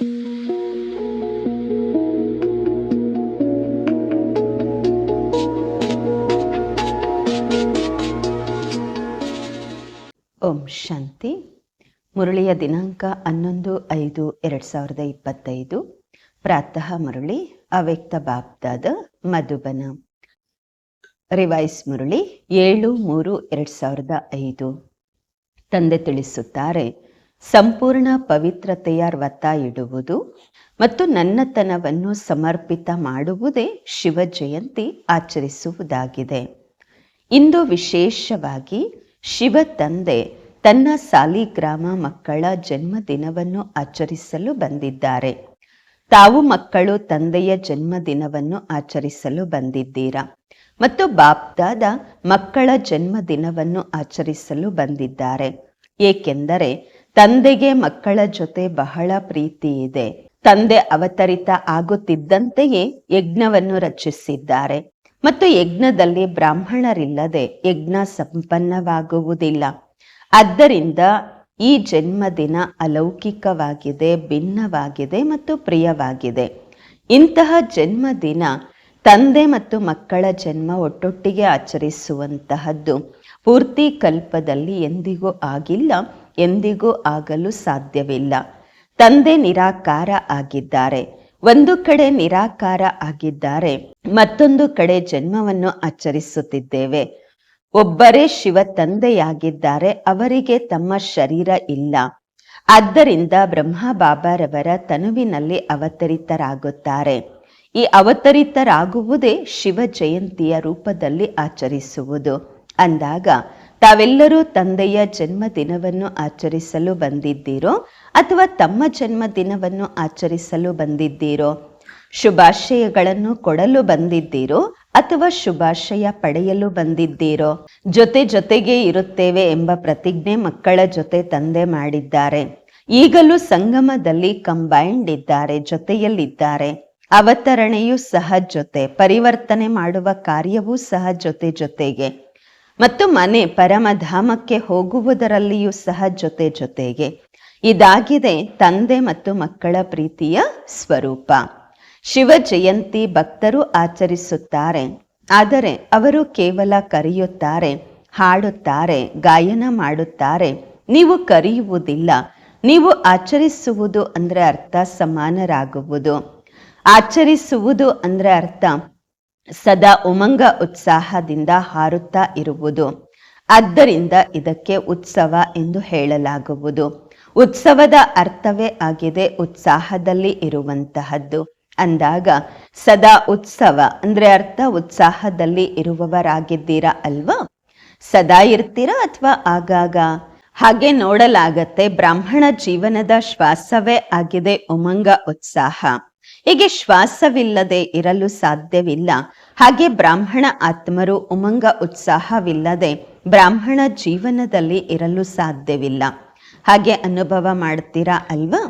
ಓಂ ಶಾಂತಿ. ಮುರಳಿಯ ದಿನಾಂಕ ಹನ್ನೊಂದು ಐದು ಎರಡು ಸಾವಿರದ ಇಪ್ಪತ್ತೈದು. ಪ್ರಾತಃ ಮುರಳಿ, ಅವ್ಯಕ್ತ ಬಾಬ್ದಾದ ಮಧುಬನ. ರಿವೈಸ್ ಮುರಳಿ, ಏಳು ಮೂರು ಎರಡು ಸಾವಿರದ ಐದು. ತಂದೆ ತಿಳಿಸುತ್ತಾರೆ ಸಂಪೂರ್ಣ ಪವಿತ್ರತೆಯ ವ್ರತ ಇಡುವುದು ಮತ್ತು ನನ್ನತನವನ್ನು ಸಮರ್ಪಿತ ಮಾಡುವುದೇ ಶಿವ ಜಯಂತಿ ಆಚರಿಸುವುದಾಗಿದೆ. ಇಂದು ವಿಶೇಷವಾಗಿ ಶಿವ ತಂದೆ ತನ್ನ ಸಾಲಿಗ್ರಾಮ ಮಕ್ಕಳ ಜನ್ಮದಿನವನ್ನು ಆಚರಿಸಲು ಬಂದಿದ್ದಾರೆ. ತಾವು ಮಕ್ಕಳು ತಂದೆಯ ಜನ್ಮದಿನವನ್ನು ಆಚರಿಸಲು ಬಂದಿದ್ದೀರಾ ಮತ್ತು ಬಾಪ್ದಾದ ಮಕ್ಕಳ ಜನ್ಮದಿನವನ್ನು ಆಚರಿಸಲು ಬಂದಿದ್ದಾರೆ. ಏಕೆಂದರೆ ತಂದೆಗೆ ಮಕ್ಕಳ ಜೊತೆ ಬಹಳ ಪ್ರೀತಿ ಇದೆ. ತಂದೆ ಅವತರಿತ ಆಗುತ್ತಿದ್ದಂತೆಯೇ ಯಜ್ಞವನ್ನು ರಚಿಸಿದ್ದಾರೆ. ಮತ್ತು ಯಜ್ಞದಲ್ಲಿ ಬ್ರಾಹ್ಮಣರಿಲ್ಲದೆ ಯಜ್ಞ ಸಂಪನ್ನವಾಗುವುದಿಲ್ಲ. ಆದ್ದರಿಂದ ಈ ಜನ್ಮದಿನ ಅಲೌಕಿಕವಾಗಿದೆ, ಭಿನ್ನವಾಗಿದೆ ಮತ್ತು ಪ್ರಿಯವಾಗಿದೆ. ಇಂತಹ ಜನ್ಮದಿನ ತಂದೆ ಮತ್ತು ಮಕ್ಕಳ ಜನ್ಮ ಒಟ್ಟೊಟ್ಟಿಗೆ ಆಚರಿಸುವಂತಹದ್ದು ಪೂರ್ತಿ ಕಲ್ಪದಲ್ಲಿ ಎಂದಿಗೂ ಆಗಿಲ್ಲ. ಎಂದಿಗೂ ಆಗಲು ಸಾಧ್ಯವಿಲ್ಲ. ತಂದೆ ನಿರಾಕಾರ ಆಗಿದ್ದಾರೆ. ಒಂದು ಕಡೆ ನಿರಾಕಾರ ಆಗಿದ್ದಾರೆ. ಮತ್ತೊಂದು ಕಡೆ ಜನ್ಮವನ್ನು ಆಚರಿಸುತ್ತಿದ್ದೇವೆ. ಒಬ್ಬರೇ ಶಿವ ತಂದೆಯಾಗಿದ್ದಾರೆ. ಅವರಿಗೆ ತಮ್ಮ ಶರೀರ ಇಲ್ಲ. ಆದ್ದರಿಂದ ಬ್ರಹ್ಮ ಬಾಬಾರವರ ತನುವಿನಲ್ಲಿ ಅವತರಿತರಾಗುತ್ತಾರೆ. ಈ ಅವತರಿತರಾಗುವುದೇ ಶಿವ ಜಯಂತಿಯ ರೂಪದಲ್ಲಿ ಆಚರಿಸುವುದು. ಅಂದಾಗ ತಾವೆಲ್ಲರೂ ತಂದೆಯ ಜನ್ಮದಿನವನ್ನು ಆಚರಿಸಲು ಬಂದಿದ್ದೀರೋ ಅಥವಾ ತಮ್ಮ ಜನ್ಮದಿನವನ್ನು ಆಚರಿಸಲು ಬಂದಿದ್ದೀರೋ, ಶುಭಾಶಯಗಳನ್ನು ಕೊಡಲು ಬಂದಿದ್ದೀರೋ ಅಥವಾ ಶುಭಾಶಯ ಪಡೆಯಲು ಬಂದಿದ್ದೀರೋ, ಜೊತೆ ಜೊತೆಗೆ ಇರುತ್ತೇವೆ ಎಂಬ ಪ್ರತಿಜ್ಞೆ ಮಕ್ಕಳ ಜೊತೆ ತಂದೆ ಮಾಡಿದ್ದಾರೆ. ಈಗಲೂ ಸಂಗಮದಲ್ಲಿ ಕಂಬೈಂಡ್ ಇದ್ದಾರೆ, ಜೊತೆಯಲ್ಲಿದ್ದಾರೆ. ಅವತರಣೆಯೂ ಸಹ ಜೊತೆ, ಪರಿವರ್ತನೆ ಮಾಡುವ ಕಾರ್ಯವೂ ಸಹ ಜೊತೆ ಜೊತೆಗೆ. ಮತ್ತು ಮನೆ ಪರಮಧಾಮಕ್ಕೆ ಹೋಗುವುದರಲ್ಲಿಯೂ ಸಹ ಜೊತೆ ಜೊತೆಗೆ ಇದಾಗಿದೆ ತಂದೆ ಮತ್ತು ಮಕ್ಕಳ ಪ್ರೀತಿಯ ಸ್ವರೂಪ. ಶಿವ ಜಯಂತಿ ಭಕ್ತರು ಆಚರಿಸುತ್ತಾರೆ, ಆದರೆ ಅವರು ಕೇವಲ ಕರೆಯುತ್ತಾರೆ, ಹಾಡುತ್ತಾರೆ, ಗಾಯನ ಮಾಡುತ್ತಾರೆ. ನೀವು ಕರೆಯುವುದಿಲ್ಲ, ನೀವು ಆಚರಿಸುವುದು ಅಂದರೆ ಅರ್ಥ, ಸಮಾನರಾಗುವುದು. ಆಚರಿಸುವುದು ಅಂದರೆ ಅರ್ಥ ಸದಾ ಉಮಂಗ ಉತ್ಸಾಹದಿಂದ ಹಾರುತ್ತಾ ಇರುವುದು. ಆದ್ದರಿಂದ ಇದಕ್ಕೆ ಉತ್ಸವ ಎಂದು ಹೇಳಲಾಗುವುದು. ಉತ್ಸವದ ಅರ್ಥವೇ ಆಗಿದೆ ಉತ್ಸಾಹದಲ್ಲಿ ಇರುವಂತಹದ್ದು. ಅಂದಾಗ, ಸದಾ ಉತ್ಸವ, ಅಂದ್ರೆ ಅರ್ಥ ಉತ್ಸಾಹದಲ್ಲಿ ಇರುವವರಾಗಿದ್ದೀರಾ ಅಲ್ವಾ? ಸದಾ ಇರ್ತೀರಾ ಅಥವಾ ಆಗಾಗ? ಹಾಗೆ ನೋಡಲಾಗತ್ತೆ ಬ್ರಾಹ್ಮಣ ಜೀವನದ ಶ್ವಾಸವೇ ಆಗಿದೆ ಉಮಂಗ ಉತ್ಸಾಹ. ಹೀಗೆ ಶ್ವಾಸವಿಲ್ಲದೆ ಇರಲು ಸಾಧ್ಯವಿಲ್ಲ. ಹಾಗೆ ಬ್ರಾಹ್ಮಣ ಆತ್ಮರು ಉಮಂಗ ಉತ್ಸಾಹವಿಲ್ಲದೆ ಬ್ರಾಹ್ಮಣ ಜೀವನದಲ್ಲಿ ಇರಲು ಸಾಧ್ಯವಿಲ್ಲ. ಹಾಗೆ ಅನುಭವ ಮಾಡ್ತೀರಾ ಅಲ್ವಾ?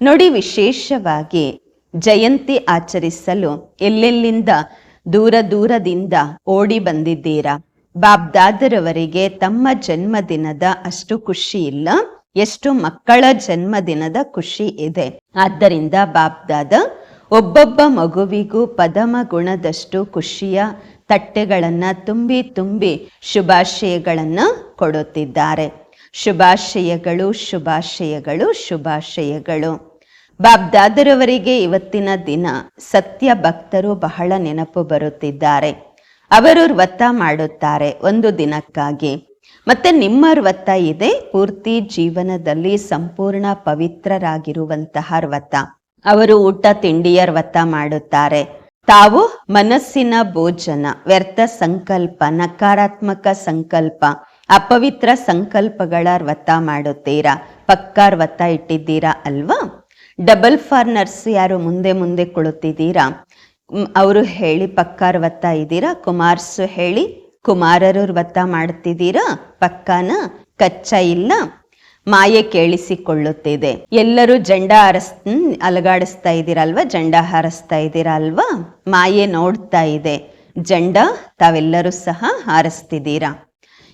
ನೋಡಿ ವಿಶೇಷವಾಗಿ ಜಯಂತಿ ಆಚರಿಸಲು ಎಲ್ಲೆಲ್ಲಿಂದ ದೂರ ದೂರದಿಂದ ಓಡಿ ಬಂದಿದ್ದೀರಾ? ಬಾಬ್ದಾದರವರಿಗೆ ತಮ್ಮ ಜನ್ಮದಿನದ ಅಷ್ಟು ಖುಷಿ ಇಲ್ಲ, ಎಷ್ಟು ಮಕ್ಕಳ ಜನ್ಮದಿನದ ಖುಷಿ ಇದೆ. ಆದ್ದರಿಂದ ಬಾಬ್ದಾದ ಒಬ್ಬೊಬ್ಬ ಮಗುವಿಗೂ ಪದಮ ಗುಣದಷ್ಟು ಖುಷಿಯ ತಟ್ಟೆಗಳನ್ನು ತುಂಬಿ ತುಂಬಿ ಶುಭಾಶಯಗಳನ್ನು ಕೊಡುತ್ತಿದ್ದಾರೆ. ಶುಭಾಶಯಗಳು ಶುಭಾಶಯಗಳು ಶುಭಾಶಯಗಳು. ಬಾಬ್ದಾದರವರಿಗೆ ಇವತ್ತಿನ ದಿನ ಸತ್ಯ ಭಕ್ತರು ಬಹಳ ನೆನಪು ಬರುತ್ತಿದ್ದಾರೆ. ಅವರು ವ್ರತ ಮಾಡುತ್ತಾರೆ ಒಂದು ದಿನಕ್ಕಾಗಿ. ಮತ್ತೆ ನಿಮ್ಮ ವ್ರತ ಇದೆ, ಪೂರ್ತಿ ಜೀವನದಲ್ಲಿ ಸಂಪೂರ್ಣ ಪವಿತ್ರರಾಗಿರುವಂತಹ ವ್ರತ. ಅವರು ಊಟ ತಿಂಡಿಯ ವ್ರತ ಮಾಡುತ್ತಾರೆ. ತಾವು ಮನಸ್ಸಿನ ಭೋಜನ, ವ್ಯರ್ಥ ಸಂಕಲ್ಪ, ನಕಾರಾತ್ಮಕ ಸಂಕಲ್ಪ, ಅಪವಿತ್ರ ಸಂಕಲ್ಪಗಳ ವ್ರತ ಮಾಡುತ್ತೀರಾ? ಪಕ್ಕಾ ವ್ರತ ಇಟ್ಟಿದ್ದೀರಾ ಅಲ್ವಾ? ಡಬಲ್ ಫಾರ್ನರ್ಸ್ ಯಾರು ಮುಂದೆ ಮುಂದೆ ಕುಳಿತಿದ್ದೀರಾ? ಅವರು ಹೇಳಿ ಪಕ್ಕಾರ್ ವ್ರತ ಇದ್ದೀರಾ? ಕುಮಾರ್ಸು ಹೇಳಿ, ಕುಮಾರರು ವ್ರತ ಮಾಡ್ತಿದ್ದೀರಾ? ಪಕ್ಕಾನ? ಕಚ್ಚ ಇಲ್ಲ? ಮಾಯೆ ಕೇಳಿಸಿಕೊಳ್ಳುತ್ತಿದೆ. ಎಲ್ಲರೂ ಜಂಡ ಹಾರಸ್ ಅಲಗಾಡಿಸ್ತಾ ಇದ್ದೀರಲ್ವಾ? ಜಂಡ ಹಾರಿಸ್ತಾ ಇದ್ದೀರಲ್ವಾ? ಮಾಯೆ ನೋಡ್ತಾ ಇದೆ. ಜಂಡ, ತಾವೆಲ್ಲರೂ ಸಹ ಹಾರಿಸ್ತಿದ್ದೀರಾ?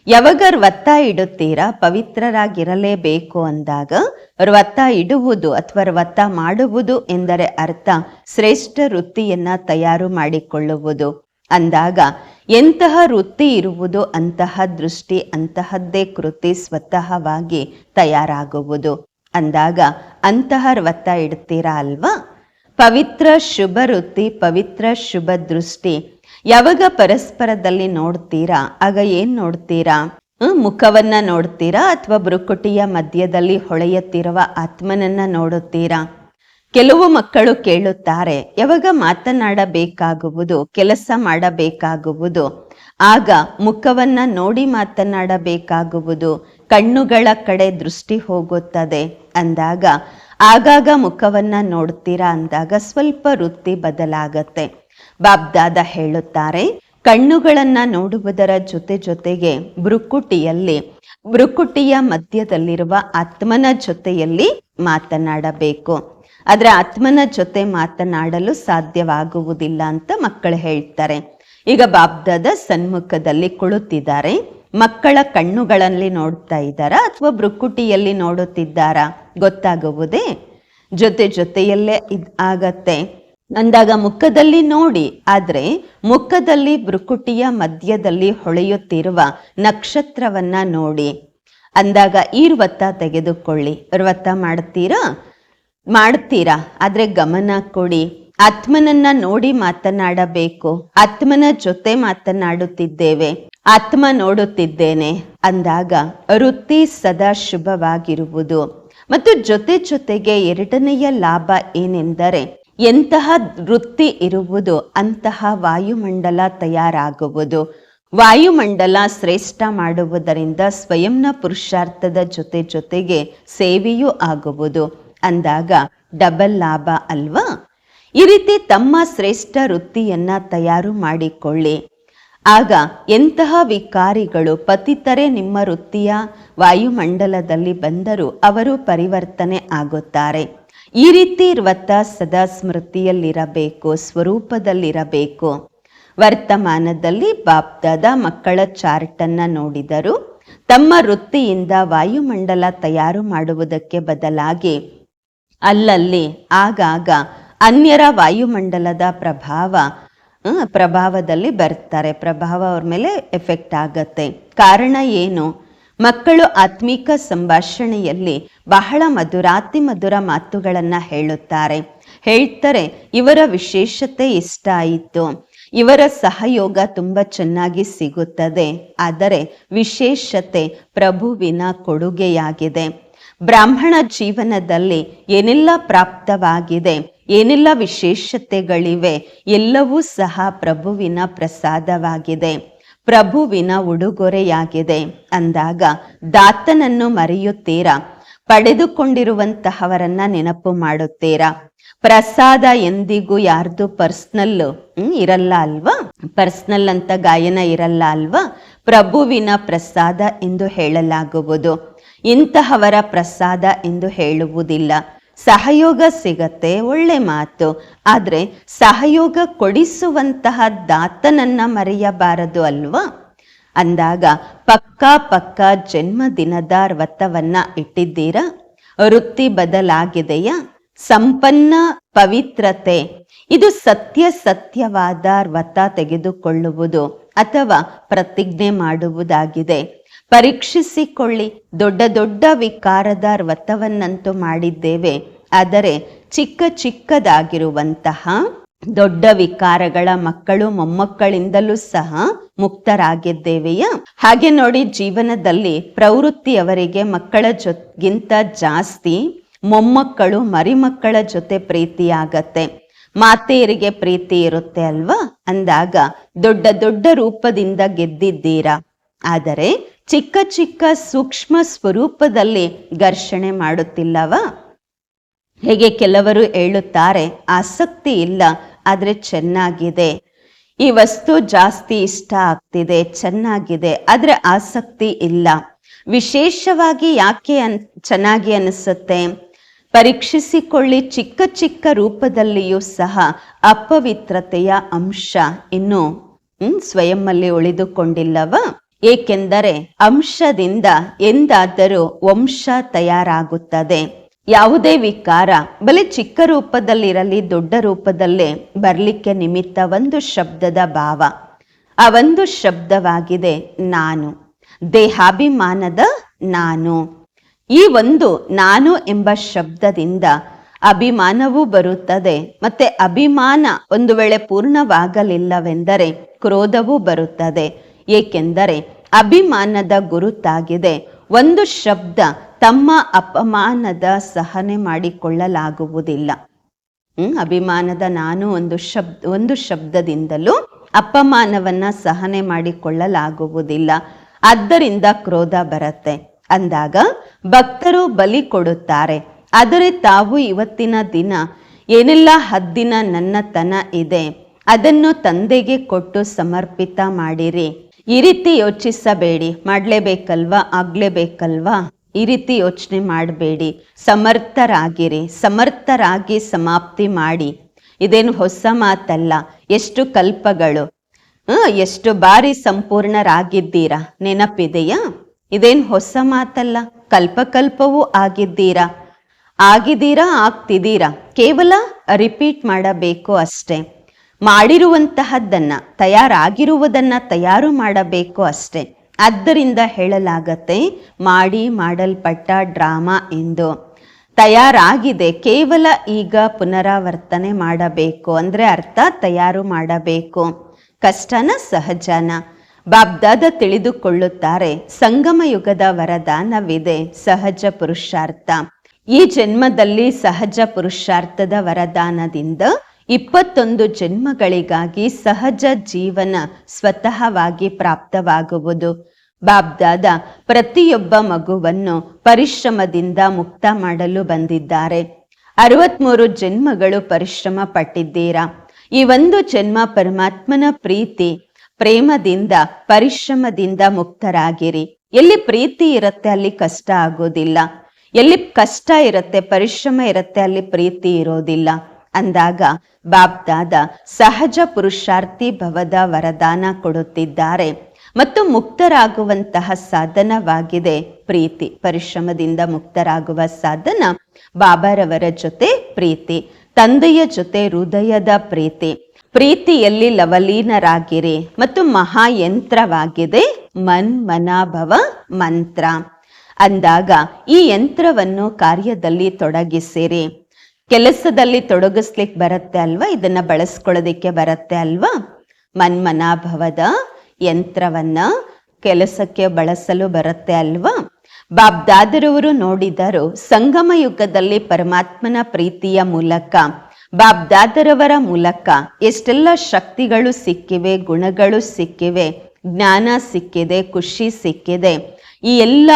ಯಾವಾಗ ವತ್ತ ಇಡುತ್ತೀರಾ? ಪವಿತ್ರರಾಗಿರಲೇಬೇಕು ಅಂದಾಗ ವ್ರತ ಇಡುವುದು ಅಥವಾ ವತ್ತ ಮಾಡುವುದು ಎಂದರೆ ಅರ್ಥ ಶ್ರೇಷ್ಠ ವೃತ್ತಿಯನ್ನ ತಯಾರು ಮಾಡಿಕೊಳ್ಳುವುದು. ಅಂದಾಗ ಎಂತಹ ವೃತ್ತಿ ಇರುವುದು ಅಂತಹ ದೃಷ್ಟಿ ಅಂತಹದ್ದೇ ಕೃತಿ ಸ್ವತಃವಾಗಿ ತಯಾರಾಗುವುದು. ಅಂದಾಗ ಅಂತಹ ವ್ರತ ಇಡ್ತೀರಾ ಅಲ್ವಾ? ಪವಿತ್ರ ಶುಭ ವೃತ್ತಿ, ಪವಿತ್ರ ಶುಭ ದೃಷ್ಟಿ. ಯಾವಾಗ ಪರಸ್ಪರದಲ್ಲಿ ನೋಡ್ತೀರಾ? ಆಗ ಏನ್ ನೋಡ್ತೀರಾ? ಮುಖವನ್ನ ನೋಡ್ತೀರಾ ಅಥವಾ ಬೃಕುಟಿಯ ಮಧ್ಯದಲ್ಲಿ ಹೊಳೆಯುತ್ತಿರುವ ಆತ್ಮನನ್ನ ನೋಡುತ್ತೀರಾ? ಕೆಲವು ಮಕ್ಕಳು ಕೇಳುತ್ತಾರೆ, ಯಾವಾಗ ಮಾತನಾಡಬೇಕಾಗುವುದು? ಕೆಲಸ ಮಾಡಬೇಕಾಗುವುದು? ಆಗ ಮುಖವನ್ನ ನೋಡಿ ಮಾತನಾಡಬೇಕಾಗುವುದು, ಕಣ್ಣುಗಳ ಕಡೆ ದೃಷ್ಟಿ ಹೋಗುತ್ತದೆ ಅಂದಾಗ, ಆಗಾಗ ಮುಖವನ್ನ ನೋಡ್ತೀರಾ? ಅಂದಾಗ ಸ್ವಲ್ಪ ವೃತ್ತಿ ಬದಲಾಗತ್ತೆ. ಬಾಬ್ದಾದ ಹೇಳುತ್ತಾರೆ, ಕಣ್ಣುಗಳನ್ನ ನೋಡುವುದರ ಜೊತೆ ಜೊತೆಗೆ ಬೃಕುಟಿಯಲ್ಲಿ ಬೃಕುಟಿಯ ಮಧ್ಯದಲ್ಲಿರುವ ಆತ್ಮನ ಜೊತೆಯಲ್ಲಿ ಮಾತನಾಡಬೇಕು. ಆದ್ರೆ ಆತ್ಮನ ಜೊತೆ ಮಾತನಾಡಲು ಸಾಧ್ಯವಾಗುವುದಿಲ್ಲ ಅಂತ ಮಕ್ಕಳು ಹೇಳ್ತಾರೆ. ಈಗ ಬಾಬ್ದಾದ ಸನ್ಮುಖದಲ್ಲಿ ಕುಳಿತಿದ್ದಾರೆ. ಮಕ್ಕಳ ಕಣ್ಣುಗಳಲ್ಲಿ ನೋಡ್ತಾ ಇದ್ದಾರಾ ಅಥವಾ ಬ್ರುಕುಟಿಯಲ್ಲಿ ನೋಡುತ್ತಿದ್ದಾರಾ? ಗೊತ್ತಾಗುವುದೇ? ಜೊತೆ ಜೊತೆಯಲ್ಲೇ ಇದ್ ಆಗತ್ತೆ. ಅಂದಾಗ ಮುಖದಲ್ಲಿ ನೋಡಿ, ಆದ್ರೆ ಮುಖದಲ್ಲಿ ಬ್ರುಕುಟಿಯ ಮಧ್ಯದಲ್ಲಿ ಹೊಳೆಯುತ್ತಿರುವ ನಕ್ಷತ್ರವನ್ನ ನೋಡಿ. ಅಂದಾಗ ಈ ವ್ರತ ತೆಗೆದುಕೊಳ್ಳಿ. ವ್ರತ ಮಾಡ್ತೀರಾ? ಮಾಡ್ತೀರಾ? ಆದ್ರೆ ಗಮನ ಕೊಡಿ. ಆತ್ಮನನ್ನ ನೋಡಿ ಮಾತನಾಡಬೇಕು. ಆತ್ಮನ ಜೊತೆ ಮಾತನಾಡುತ್ತಿದ್ದೇವೆ. ಆತ್ಮ ನೋಡುತ್ತಿದ್ದೇನೆ ಅಂದಾಗ ವೃತ್ತಿ ಸದಾ ಶುಭವಾಗಿರುವುದು. ಮತ್ತು ಜೊತೆ ಜೊತೆಗೆ ಎರಡನೆಯ ಲಾಭ ಏನೆಂದರೆ ಎಂತಹ ವೃತ್ತಿ ಇರುವುದು ಅಂತಹ ವಾಯುಮಂಡಲ ತಯಾರಾಗುವುದು. ವಾಯುಮಂಡಲ ಶ್ರೇಷ್ಠ ಮಾಡುವುದರಿಂದ ಸ್ವಯಂನ ಪುರುಷಾರ್ಥದ ಜೊತೆ ಜೊತೆಗೆ ಸೇವೆಯೂ ಆಗುವುದು. ಅಂದಾಗ ಡಬಲ್ ಲಾಭ ಅಲ್ವಾ? ಈ ರೀತಿ ತಮ್ಮ ಶ್ರೇಷ್ಠ ವೃತ್ತಿಯನ್ನ ತಯಾರು ಮಾಡಿಕೊಳ್ಳಿ. ಆಗ ಎಂತಹ ವಿಕಾರಿಗಳು ಪತಿತರೆ ನಿಮ್ಮ ವೃತ್ತಿಯ ವಾಯುಮಂಡಲದಲ್ಲಿ ಬಂದರೂ ಅವರು ಪರಿವರ್ತನೆ ಆಗುತ್ತಾರೆ. ಈ ರೀತಿ ವ್ರತ ಸದಾ ಸ್ಮೃತಿಯಲ್ಲಿರಬೇಕು, ಸ್ವರೂಪದಲ್ಲಿರಬೇಕು. ವರ್ತಮಾನದಲ್ಲಿ ಬಾಪ್ದಾದ ಮಕ್ಕಳ ಚಾರ್ಟನ್ನು ನೋಡಿದರು ತಮ್ಮ ವೃತ್ತಿಯಿಂದ ವಾಯುಮಂಡಲ ತಯಾರು ಮಾಡುವುದಕ್ಕೆ ಬದಲಾಗಿ ಅಲ್ಲಲ್ಲಿ ಆಗಾಗ ಅನ್ಯರ ವಾಯುಮಂಡಲದ ಪ್ರಭಾವ ಪ್ರಭಾವದಲ್ಲಿ ಬರ್ತಾರೆ. ಪ್ರಭಾವ ಅವ್ರ ಮೇಲೆ ಎಫೆಕ್ಟ್ ಆಗತ್ತೆ. ಕಾರಣ ಏನು? ಮಕ್ಕಳು ಆತ್ಮಿಕ ಸಂಭಾಷಣೆಯಲ್ಲಿ ಬಹಳ ಮಧುರಾತಿ ಮಧುರ ಮಾತುಗಳನ್ನು ಹೇಳುತ್ತಾರೆ. ಹೇಳ್ತಾರೆ, ಇವರ ವಿಶೇಷತೆ ಇಷ್ಟ ಆಯಿತು ಇವರ ಸಹಯೋಗ ತುಂಬ ಚೆನ್ನಾಗಿ ಸಿಗುತ್ತದೆ. ಆದರೆ ವಿಶೇಷತೆ ಪ್ರಭುವಿನ ಕೊಡುಗೆಯಾಗಿದೆ. ಬ್ರಾಹ್ಮಣ ಜೀವನದಲ್ಲಿ ಏನೆಲ್ಲ ಪ್ರಾಪ್ತವಾಗಿದೆ, ಏನೆಲ್ಲ ವಿಶೇಷತೆಗಳಿವೆ, ಎಲ್ಲವೂ ಸಹ ಪ್ರಭುವಿನ ಪ್ರಸಾದವಾಗಿದೆ, ಪ್ರಭುವಿನ ಉಡುಗೊರೆಯಾಗಿದೆ. ಅಂದಾಗ ದಾತನನ್ನು ಮರೆಯುತ್ತೀರಾ? ಪಡೆದುಕೊಂಡಿರುವಂತಹವರನ್ನ ನೆನಪು ಮಾಡುತ್ತೀರಾ? ಪ್ರಸಾದ ಎಂದಿಗೂ ಯಾರ್ದು ಪರ್ಸ್ನಲ್ ಇರಲ್ಲ ಅಲ್ವಾ? ಪರ್ಸ್ನಲ್ ಅಂತ ಗಾಯನ ಇರಲ್ಲ ಅಲ್ವಾ? ಪ್ರಭುವಿನ ಪ್ರಸಾದ ಎಂದು ಹೇಳಲಾಗುವುದು. ಇಂತಹವರ ಪ್ರಸಾದ ಎಂದು ಹೇಳುವುದಿಲ್ಲ. ಸಹಯೋಗ ಸಿಗತ್ತೆ, ಒಳ್ಳೆ ಮಾತು. ಆದರೆ ಸಹಯೋಗ ಕೊಡಿಸುವಂತಹ ದಾತನನ್ನ ಮರೆಯಬಾರದು ಅಲ್ವಾ? ಅಂದಾಗ ಪಕ್ಕಾ ಪಕ್ಕಾ ಜನ್ಮದಿನದ ವ್ರತವನ್ನ ಇಟ್ಟಿದ್ದೀರಾ? ವೃತ್ತಿ ಬದಲಾಗಿದೆಯಾ? ಸಂಪನ್ನ ಪವಿತ್ರತೆ. ಇದು ಸತ್ಯ ಸತ್ಯವಾದ ವ್ರತ ತೆಗೆದುಕೊಳ್ಳುವುದು ಅಥವಾ ಪ್ರತಿಜ್ಞೆ ಮಾಡುವುದಾಗಿದೆ. ಪರೀಕ್ಷಿಸಿಕೊಳ್ಳಿ. ದೊಡ್ಡ ದೊಡ್ಡ ವಿಕಾರದ ವ್ರತವನ್ನಂತೂ ಮಾಡಿದ್ದೇವೆ. ಆದರೆ ಚಿಕ್ಕ ಚಿಕ್ಕದಾಗಿರುವಂತಹ ದೊಡ್ಡ ವಿಕಾರಗಳ ಮಕ್ಕಳು ಮೊಮ್ಮಕ್ಕಳಿಂದಲೂ ಸಹ ಮುಕ್ತರಾಗಿದ್ದೇವೆಯಾ? ಹಾಗೆ ನೋಡಿ ಜೀವನದಲ್ಲಿ ಪ್ರವೃತ್ತಿಯವರಿಗೆ ಮಕ್ಕಳ ಜೊತೆಗಿಂತ ಜಾಸ್ತಿ ಮೊಮ್ಮಕ್ಕಳು ಮರಿಮಕ್ಕಳ ಜೊತೆ ಪ್ರೀತಿಯಾಗತ್ತೆ. ಮಾತೆಯರಿಗೆ ಪ್ರೀತಿ ಇರುತ್ತೆ ಅಲ್ವಾ? ಅಂದಾಗ ದೊಡ್ಡ ದೊಡ್ಡ ರೂಪದಿಂದ ಗೆದ್ದಿದ್ದೀರಾ? ಆದರೆ ಚಿಕ್ಕ ಚಿಕ್ಕ ಸೂಕ್ಷ್ಮ ಸ್ವರೂಪದಲ್ಲಿ ಘರ್ಷಣೆ ಮಾಡುತ್ತಿಲ್ಲವ? ಹೇಗೆ ಕೆಲವರು ಹೇಳುತ್ತಾರೆ, ಆಸಕ್ತಿ ಇಲ್ಲ, ಆದರೆ ಚೆನ್ನಾಗಿದೆ. ಈ ವಸ್ತು ಜಾಸ್ತಿ ಇಷ್ಟ ಆಗ್ತಿದೆ, ಚೆನ್ನಾಗಿದೆ, ಆದರೆ ಆಸಕ್ತಿ ಇಲ್ಲ. ವಿಶೇಷವಾಗಿ ಯಾಕೆ ಅನ್, ಚೆನ್ನಾಗಿ ಅನಿಸುತ್ತೆ? ಪರೀಕ್ಷಿಸಿಕೊಳ್ಳಿ, ಚಿಕ್ಕ ಚಿಕ್ಕ ರೂಪದಲ್ಲಿಯೂ ಸಹ ಅಪವಿತ್ರತೆಯ ಅಂಶ. ಇನ್ನು ಸ್ವಯಂ ಸ್ವಯಂನಲ್ಲಿ ಉಳಿದುಕೊಂಡಿಲ್ಲವ? ಏಕೆಂದರೆ ಅಂಶದಿಂದ ಎಂದಾದರೂ ವಂಶ ತಯಾರಾಗುತ್ತದೆ. ಯಾವುದೇ ವಿಕಾರ ಬಲಿ ಚಿಕ್ಕ ರೂಪದಲ್ಲಿರಲಿ ದೊಡ್ಡ ರೂಪದಲ್ಲೇ ಬರಲಿಕ್ಕೆ ನಿಮಿತ್ತ ಒಂದು ಶಬ್ದದ ಭಾವ. ಆ ಒಂದು ಶಬ್ದವಾಗಿದೆ ನಾನು. ದೇಹಾಭಿಮಾನದ ನಾನು. ಈ ಒಂದು ನಾನು ಎಂಬ ಶಬ್ದದಿಂದ ಅಭಿಮಾನವೂ ಬರುತ್ತದೆ. ಮತ್ತೆ ಅಭಿಮಾನ ಒಂದು ವೇಳೆ ಪೂರ್ಣವಾಗಲಿಲ್ಲವೆಂದರೆ ಕ್ರೋಧವೂ ಬರುತ್ತದೆ. ಏಕೆಂದರೆ ಅಭಿಮಾನದ ಗುರುತಾಗಿದೆ. ಒಂದು ಶಬ್ದ ತಮ್ಮ ಅಪಮಾನದ ಸಹನೆ ಮಾಡಿಕೊಳ್ಳಲಾಗುವುದಿಲ್ಲ. ಅಭಿಮಾನದ ನಾನು ಒಂದು ಶಬ್ದ ಒಂದು ಶಬ್ದದಿಂದಲೂ ಅಪಮಾನವನ್ನ ಸಹನೆ ಮಾಡಿಕೊಳ್ಳಲಾಗುವುದಿಲ್ಲ. ಆದ್ದರಿಂದ ಕ್ರೋಧ ಬರುತ್ತೆ. ಅಂದಾಗ ಭಕ್ತರು ಬಲಿ ಕೊಡುತ್ತಾರೆ. ಆದರೆ ತಾವು ಇವತ್ತಿನ ದಿನ ಏನೆಲ್ಲ ಹದ್ದಿನ ನನ್ನತನ ಇದೆ, ಅದನ್ನು ತಂದೆಗೆ ಕೊಟ್ಟು ಸಮರ್ಪಿತ ಮಾಡಿರಿ. ಈ ರೀತಿ ಯೋಚಿಸಬೇಡಿ. ಮಾಡಲೇಬೇಕಲ್ವಾ? ಆಗಲೇಬೇಕಲ್ವಾ? ಈ ರೀತಿ ಯೋಚನೆ ಮಾಡಬೇಡಿ. ಸಮರ್ಥರಾಗಿರಿ. ಸಮರ್ಥರಾಗಿ ಸಮಾಪ್ತಿ ಮಾಡಿ. ಇದೇನು ಹೊಸ ಮಾತಲ್ಲ. ಎಷ್ಟು ಕಲ್ಪಗಳು. ಎಷ್ಟು ಬಾರಿ ಸಂಪೂರ್ಣರಾಗಿದ್ದೀರಾ? ನೆನಪಿದೆಯಾ? ಇದೇನು ಹೊಸ ಮಾತಲ್ಲ. ಕಲ್ಪಕಲ್ಪವೂ ಆಗಿದ್ದೀರಾ? ಆಗಿದ್ದೀರಾ? ಆಗ್ತಿದ್ದೀರಾ? ಕೇವಲ ರಿಪೀಟ್ ಮಾಡಬೇಕು ಅಷ್ಟೇ. ಮಾಡಿರುವಂತಹದ್ದನ್ನ, ತಯಾರಾಗಿರುವುದನ್ನ ತಯಾರು ಮಾಡಬೇಕು ಅಷ್ಟೇ. ಆದ್ದರಿಂದ ಹೇಳಲಾಗತ್ತೆ, ಮಾಡಿ ಮಾಡಲ್ಪಟ್ಟ ಡ್ರಾಮಾ ಎಂದು ತಯಾರಾಗಿದೆ, ಕೇವಲ ಈಗ ಪುನರಾವರ್ತನೆ ಮಾಡಬೇಕು, ಅಂದ್ರೆ ಅರ್ಥ ತಯಾರು ಮಾಡಬೇಕು. ಕಷ್ಟನ ಸಹಜನ. ಬಾಬ್ದಾದ ತಿಳಿದುಕೊಳ್ಳುತ್ತಾರೆ, ಸಂಗಮ ಯುಗದ ವರದಾನವಿದೆ, ಸಹಜ ಪುರುಷಾರ್ಥ. ಈ ಜನ್ಮದಲ್ಲಿ ಸಹಜ ಪುರುಷಾರ್ಥದ ವರದಾನದಿಂದ ಇಪ್ಪತ್ತೊಂದು ಜನ್ಮಗಳಿಗಾಗಿ ಸಹಜ ಜೀವನ ಸ್ವತಃವಾಗಿ ಪ್ರಾಪ್ತವಾಗುವುದು. ಬಾಬ್ದಾದ ಪ್ರತಿಯೊಬ್ಬ ಮಗುವನ್ನು ಪರಿಶ್ರಮದಿಂದ ಮುಕ್ತ ಮಾಡಲು ಬಂದಿದ್ದಾರೆ. ಅರವತ್ಮೂರು ಜನ್ಮಗಳು ಪರಿಶ್ರಮ ಪಟ್ಟಿದ್ದೀರಾ ಈ ಒಂದು ಜನ್ಮ ಪರಮಾತ್ಮನ ಪ್ರೀತಿ, ಪ್ರೇಮದಿಂದ, ಪರಿಶ್ರಮದಿಂದ ಮುಕ್ತರಾಗಿರಿ. ಎಲ್ಲಿ ಪ್ರೀತಿ ಇರುತ್ತೆ ಅಲ್ಲಿ ಕಷ್ಟ ಆಗೋದಿಲ್ಲ. ಎಲ್ಲಿ ಕಷ್ಟ ಇರುತ್ತೆ, ಪರಿಶ್ರಮ ಇರುತ್ತೆ ಅಲ್ಲಿ ಪ್ರೀತಿ ಇರೋದಿಲ್ಲ. ಅಂದಾಗ ಬಾಬ್ದಾದ ಸಹಜ ಪುರುಷಾರ್ಥಿ ಭವದ ವರದಾನ ಕೊಡುತ್ತಿದ್ದಾರೆ. ಮತ್ತು ಮುಕ್ತರಾಗುವಂತಹ ಸಾಧನವಾಗಿದೆ. ಪ್ರೀತಿ, ಪರಿಶ್ರಮದಿಂದ ಮುಕ್ತರಾಗುವ ಸಾಧನ, ಬಾಬಾರವರ ಜೊತೆ ಪ್ರೀತಿ, ತಂದೆಯ ಜೊತೆ ಹೃದಯದ ಪ್ರೀತಿ. ಪ್ರೀತಿಯಲ್ಲಿ ಲವಲೀನರಾಗಿರಿ ಮತ್ತು ಮಹಾಯಂತ್ರವಾಗಿದೆ. ಮನ್ ಮನಾಭವ ಮಂತ್ರ. ಅಂದಾಗ ಈ ಯಂತ್ರವನ್ನು ಕಾರ್ಯದಲ್ಲಿ ತೊಡಗಿಸಿರಿ. ಕೆಲಸದಲ್ಲಿ ತೊಡಗಿಸ್ಲಿಕ್ಕೆ ಬರುತ್ತೆ ಅಲ್ವಾ? ಇದನ್ನ ಬಳಸ್ಕೊಳ್ಳೋದಕ್ಕೆ ಬರುತ್ತೆ ಅಲ್ವಾ? ಮನ್ಮನಾಭವದ ಯಂತ್ರವನ್ನ ಕೆಲಸಕ್ಕೆ ಬಳಸಲು ಬರುತ್ತೆ ಅಲ್ವಾ? ಬಾಬ್ದಾದರವರು ನೋಡಿದರು, ಸಂಗಮ ಯುಗದಲ್ಲಿ ಪರಮಾತ್ಮನ ಪ್ರೀತಿಯ ಮೂಲಕ, ಬಾಬ್ದಾದರವರ ಮೂಲಕ ಎಷ್ಟೆಲ್ಲ ಶಕ್ತಿಗಳು ಸಿಕ್ಕಿವೆ, ಗುಣಗಳು ಸಿಕ್ಕಿವೆ, ಜ್ಞಾನ ಸಿಕ್ಕಿದೆ, ಖುಷಿ ಸಿಕ್ಕಿದೆ, ಈ ಎಲ್ಲ